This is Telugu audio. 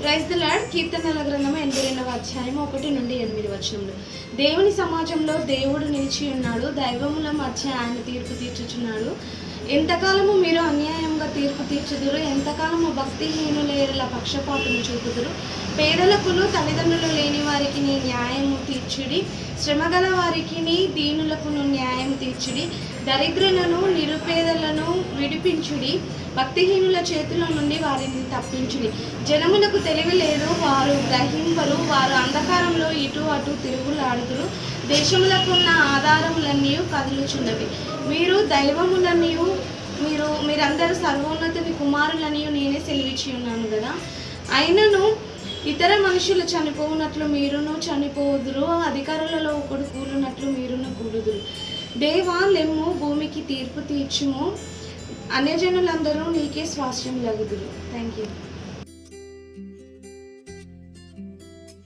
ప్రైజ్ ద లాడ్ కీర్తనల గ్రంథం ఎనభై రెండవ అధ్యాయం ఒకటి నుండి ఎనిమిది వచనములు. దేవుని సమాజంలో దేవుడు నిలిచి ఉన్నాడు. దైవముల మధ్య ఆయన తీర్పు తీర్చుచున్నాడు. ఎంతకాలము మీరు అన్యాయంగా తీర్పు తీర్చుదురు? ఎంతకాలము భక్తిహీనుల పక్షపాతము చూపుదురు? పేదలకును తల్లిదండ్రులు లేని వారికి నీ న్యాయము తీర్చుడి. శ్రమగల వారికి నీ దీనులకును న్యాయం తీర్చుడి. దరిద్రులను నిరుపేదలను విడిపించుడి. భక్తిహీనుల చేతుల నుండి వారిని తప్పించుడి. జనములకు తెలివి లేదు వారు గ్రహింపరు వారు అంధకారంలో ఇటు అటు తిరుగులాడుదురు. దేశములకున్న ఆధారములన్నీ కదులుచున్నవి. మీరు దైవములన్నీ మీరు మీరందరూ సర్వోన్నతుని కుమారులని నేనే సెలవిచ్చి ఉన్నాను కదా అయినను ఇతర మనుషులు చనిపోవునట్లు మీరును చనిపోదురు అధికారులలో ఒకడు కూలునట్లు మీరును కూలుదురు. దేవా లెమ్ము భూమికి తీర్పు తీర్చుము. అన్యజనులందరూ నీకే స్వాస్థ్యం లగుదురు థ్యాంక్ యూ